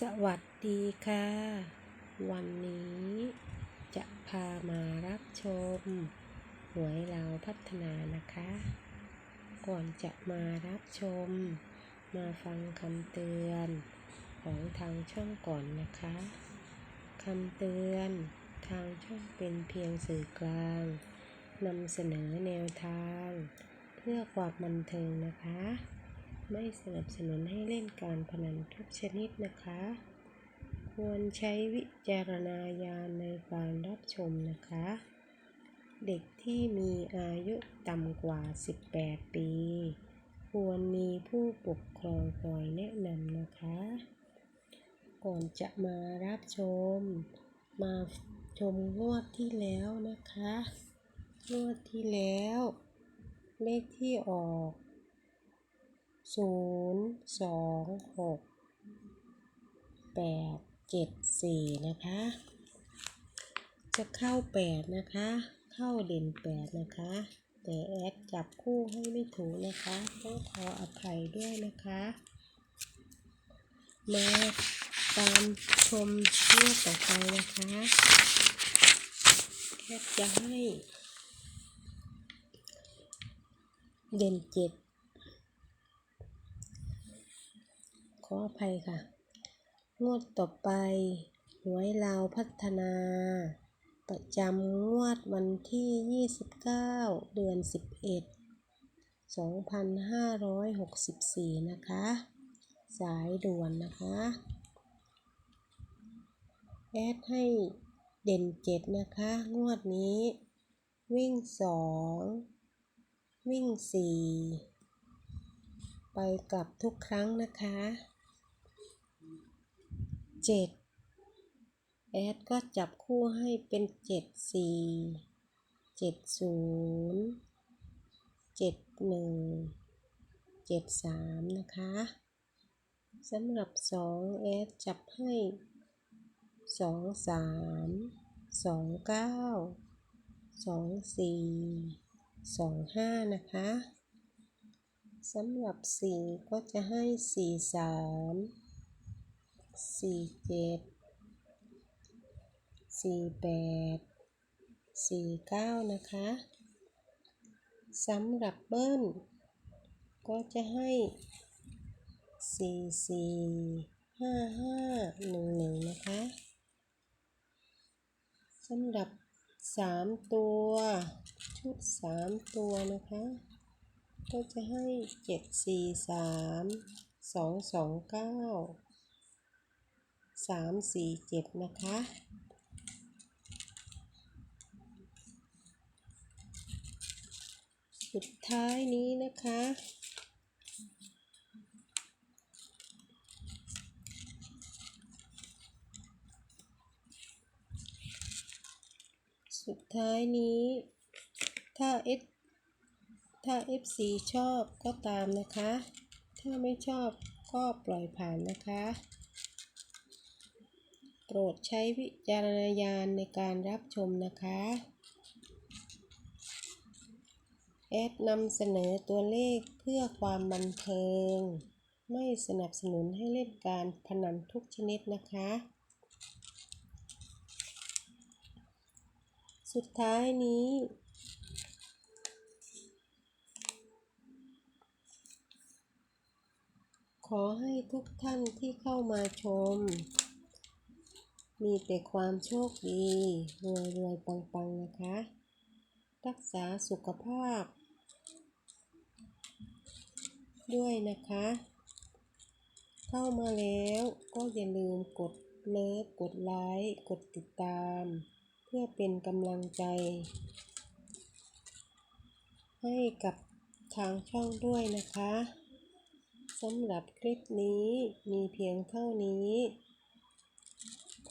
สวัสดีค่ะ วันนี้จะพามารับชมหวยเราพัฒนานะคะ ก่อนจะมารับชม มาฟังคำเตือนของทางช่องก่อนนะคะคำเตือนทางช่องเป็นเพียงสื่อกลางนำเสนอแนวทาง เพื่อความบันเทิงนะคะ ไม่สนับสนุนให้เล่นการพนันทุกชนิดนะคะ ควรใช้วิจารณญาณในการรับชมนะคะ เด็กที่มีอายุต่ำกว่า 18 ปี ควรมีผู้ปกครองคอยแนะนำนะคะ ก่อนจะมารับชม มาชมงวดที่แล้วนะคะ งวดที่แล้ว เลขที่ออก ศูนย์สองหกแปดเจ็ดสี่นะคะ จะเข้าแปดนะคะ เข้าเด่นแปดนะคะ แต่แอดจับคู่ให้ไม่ถูกนะคะ ต้องขออภัยด้วยนะคะ มาตามชมเรื่องต่อไปนะคะแค่จะให้ เด่นเจ็ด ขออภัยค่ะ งวดต่อไป หวยลาวพัฒนา ประจำงวดวันที่ 29 เดือน 11 2564 นะคะ สายด่วนนะคะ แอดให้เด่นเจ็ดนะคะ งวดนี้ วิ่งสองวิ่งสี่ไปกลับทุกครั้งนะคะ เจ็ดแอดก็จับคู่ให้เป็นเจ็ดสี่เจ็ดศูนย์เจ็ดหนึ่งเจ็ดสามนะคะสำหรับสองแอดจับให้สองสามสองเก้าสองสี่สองห้านะคะสำหรับสี่ก็จะให้สี่สาม สี่เจ็ดสี่แปดสี่เก้านะคะสำหรับเบิ้ล ก็จะให้สี่สี่ห้าห้าหนึ่งหนึ่งนะคะสำหรับสามตัว ชุดสามตัวนะคะ ก็จะให้เจ็ดสี่สามสองสองเก้า สามสี่เจ็ดนะคะ สุดท้ายนี้นะคะ สุดท้ายนี้ ถ้า F ถ้า FC ชอบก็ตามนะคะ ถ้าไม่ชอบก็ปล่อยผ่านนะคะ โปรดใช้วิจารณญาณในการรับชมนะคะ แอดนำเสนอตัวเลขเพื่อความบันเทิง ไม่สนับสนุนให้เล่นการพนันทุกชนิดนะคะ สุดท้ายนี้ขอให้ทุกท่านที่เข้ามาชม มีแต่ความโชคดี รวยรวยปังปังนะคะ รักษาสุขภาพ ด้วยนะคะ เข้ามาแล้วก็อย่าลืมกดเลิฟกดไลค์กดติดตาม เพื่อเป็นกำลังใจ ให้กับทางช่องด้วยนะคะ สำหรับคลิปนี้มีเพียงเท่านี้